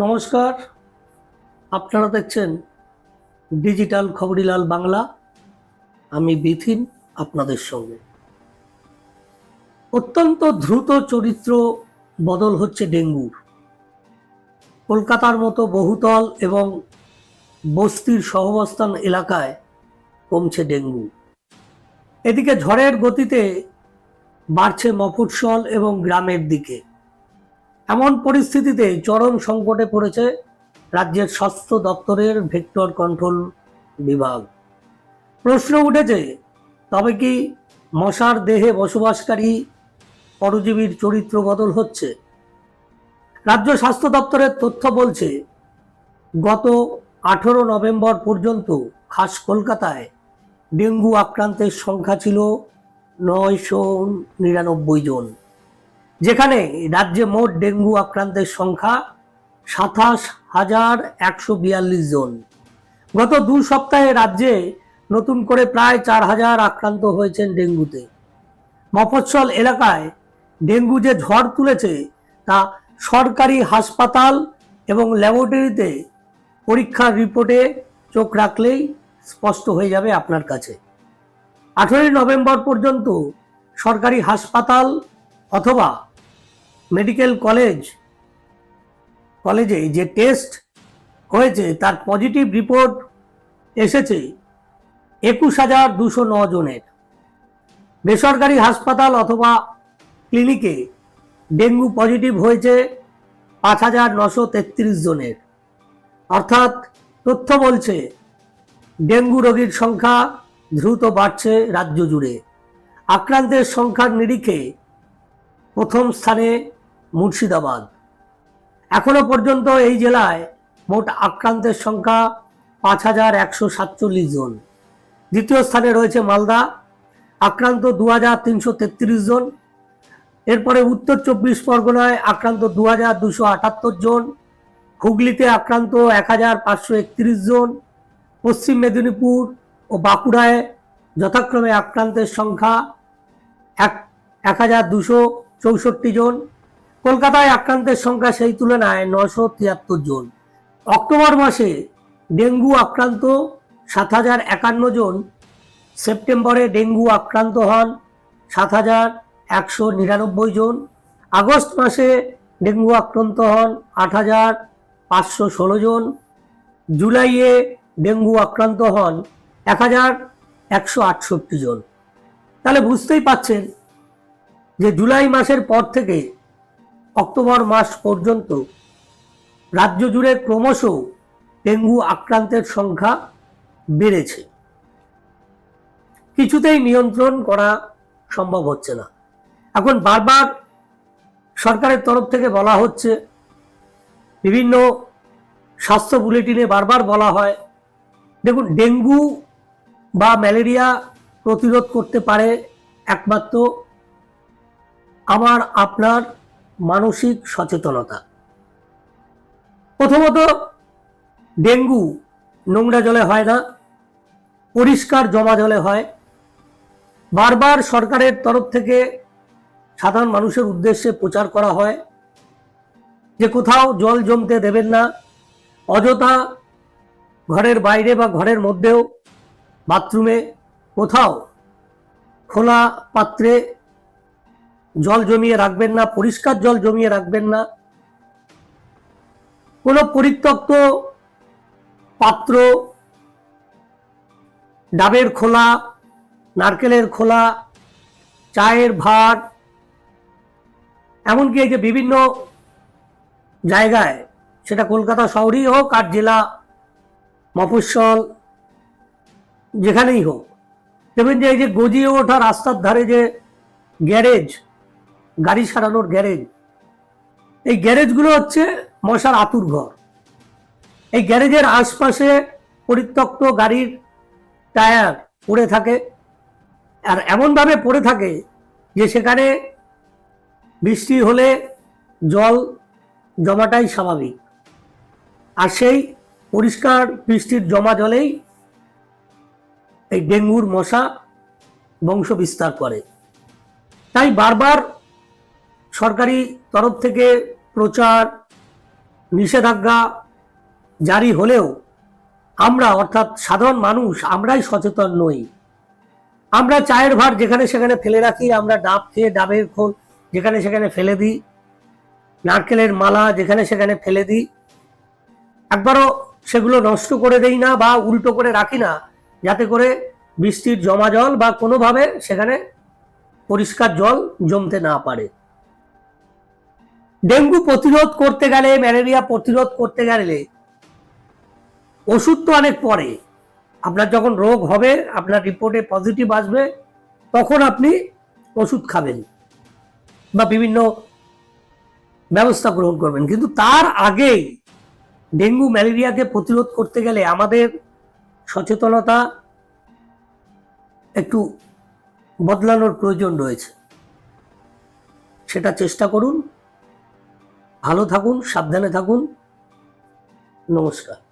নমস্কার। আপনারা দেখছেন ডিজিটাল খবরিলাল বাংলা। আমি বিথিন আপনাদের সঙ্গে। অত্যন্ত দ্রুত চরিত্র বদল হচ্ছে ডেঙ্গুর কলকাতার মতো বহুতল এবং বস্তির সহবস্থান এলাকায় কমছে ডেঙ্গু। এদিকে ঝড়ের গতিতে বাড়ছে মফস্বল এবং গ্রামের দিকে। এমন পরিস্থিতিতে চরম সংকটে পড়েছে রাজ্যের স্বাস্থ্য দপ্তরের ভেক্টর কন্ট্রোল বিভাগ। প্রশ্ন উঠেছে, তবে কি মশার দেহে বসবাসকারী পরজীবীর চরিত্র বদল হচ্ছে? রাজ্য স্বাস্থ্য দপ্তরের তথ্য বলছে, গত আঠেরো নভেম্বর পর্যন্ত খাস কলকাতায় ডেঙ্গু আক্রান্তের সংখ্যা ছিল নয়শো নিরানব্বই জন। যেখানে রাজ্যে মোট ডেঙ্গু আক্রান্তের সংখ্যা সাতাশ হাজার একশো বিয়াল্লিশ জন। গত দু সপ্তাহে রাজ্যে নতুন করে প্রায় চার হাজার আক্রান্ত হয়েছেন ডেঙ্গুতে। মফস্বল এলাকায় ডেঙ্গু যে ঝড় তুলেছে, তা সরকারি হাসপাতাল এবং ল্যাবরেটরিতে পরীক্ষার রিপোর্টে চোখ রাখলেই স্পষ্ট হয়ে যাবে আপনার কাছে। আঠেরোই নভেম্বর পর্যন্ত সরকারি হাসপাতাল অথবা মেডিকেল কলেজ, কলেজে যে টেস্ট হয়েছে তার পজিটিভ রিপোর্ট এসেছে একুশ হাজার দুশো ন জনের। বেসরকারি হাসপাতাল অথবা ক্লিনিকে ডেঙ্গু পজিটিভ হয়েছে পাঁচ হাজার নশো তেত্রিশ জনের। অর্থাৎ তথ্য বলছে, ডেঙ্গু রোগীর সংখ্যা দ্রুত বাড়ছে রাজ্য জুড়ে। আক্রান্তের সংখ্যার নিরিখে প্রথম স্থানে মুর্শিদাবাদ। এখনও পর্যন্ত এই জেলায় মোট আক্রান্তের সংখ্যা পাঁচ হাজার একশো সাতচল্লিশ জন। দ্বিতীয় স্থানে রয়েছে মালদা, আক্রান্ত দু হাজার তিনশো তেত্রিশ জন। এরপরে উত্তর চব্বিশ পরগনায় আক্রান্ত দু হাজার দুশো আটাত্তর জন। হুগলিতে আক্রান্ত এক হাজার পাঁচশো একত্রিশ জন। পশ্চিম মেদিনীপুর ও বাঁকুড়ায় যথাক্রমে আক্রান্তের সংখ্যা এক এক হাজার দুশো চৌষট্টি জন। কলকাতায় আক্রান্তের সংখ্যা সেই তুলনায় নশো তিয়াত্তর জন। অক্টোবর মাসে ডেঙ্গু আক্রান্ত সাত হাজার একান্ন জন। সেপ্টেম্বরে ডেঙ্গু আক্রান্ত হন সাত হাজার একশো নিরানব্বই জন। আগস্ট মাসে ডেঙ্গু আক্রান্ত হন আট হাজার পাঁচশো ষোলো জন। জুলাইয়ে ডেঙ্গু আক্রান্ত হন এক হাজার একশো আটষট্টি জন। তাহলে বুঝতেই পাচ্ছেন যে জুলাই মাসের পর থেকে অক্টোবর মাস পর্যন্ত রাজ্য জুড়ে ক্রমশ ডেঙ্গু আক্রান্তের সংখ্যা বেড়েছে। কিছুতেই নিয়ন্ত্রণ করা সম্ভব হচ্ছে না। এখন বারবার সরকারের তরফ থেকে বলা হচ্ছে, বিভিন্ন স্বাস্থ্য বুলেটিনে বারবার বলা হয়, দেখুন, ডেঙ্গু বা ম্যালেরিয়া প্রতিরোধ করতে পারে একমাত্র আমার, আপনার মানসিক সচেতনতা। প্রথমত, ডেঙ্গু নোংরা জলে হয় না, পরিষ্কার জমা জলে হয়। বারবার সরকারের তরফ থেকে সাধারণ মানুষের উদ্দেশ্যে প্রচার করা হয় যে কোথাও জল জমতে দেবেন না, অযথা ঘরের বাইরে বা ঘরের মধ্যেও বাথরুমে কোথাও খোলা পাত্রে জল জমিয়ে রাখবেন না, পরিষ্কার জল জমিয়ে রাখবেন না। কোনো পরিত্যক্ত পাত্র, ডাবের খোলা, নারকেলের খোলা, চায়ের ভাট এমনকি এই যে বিভিন্ন জায়গায়, সেটা কলকাতা শহরেই হোক আর জেলা মফস্বল, যেখানেই হোক, দেখবেন যে এই যে গজিয়ে ওঠা রাস্তার ধারে যে গ্যারেজ গাড়ি সারানোর গ্যারেজ। এই গ্যারেজগুলো হচ্ছে মশার আতুর ঘর। এই গ্যারেজের আশপাশে পরিত্যক্ত গাড়ির টায়ার পড়ে থাকে। আর এমনভাবে পড়ে থাকে যে সেখানে বৃষ্টি হলে জল জমাটাই স্বাভাবিক। আর সেই পরিষ্কার বৃষ্টির জমা জলেই এই ডেঙ্গুর মশা বংশ বিস্তার করে। তাই বারবার সরকারি তরফ থেকে প্রচার নিষেধাজ্ঞা জারি হলেও আমরা, অর্থাৎ সাধারণ মানুষ, আমরাই সচেতন নই। আমরা চায়ের ভার যেখানে সেখানে ফেলে রাখি, আমরা ডাব খেয়ে ডাবের খোল যেখানে সেখানে ফেলে দিই, নারকেলের মালা যেখানে সেখানে ফেলে দিই। একবারও সেগুলো নষ্ট করে দেই না বা উল্টো করে রাখি না, যাতে করে বৃষ্টির জমা জল বা কোনোভাবে সেখানে পরিষ্কার জল জমতে না পারে। ডেঙ্গু প্রতিরোধ করতে গেলে, ম্যালেরিয়া প্রতিরোধ করতে গেলে ওষুধ তো অনেক পরে। আপনার যখন রোগ হবে, আপনার রিপোর্টে পজিটিভ আসবে, তখন আপনি ওষুধ খাবেন বা বিভিন্ন ব্যবস্থা গ্রহণ করবেন। কিন্তু তার আগেই ডেঙ্গু, ম্যালেরিয়াকে প্রতিরোধ করতে গেলে আমাদের সচেতনতা একটু বদলানোর প্রয়োজন রয়েছে। সেটা চেষ্টা করুন। ভালো থাকুন সাবধানে থাকুন। নমস্কার।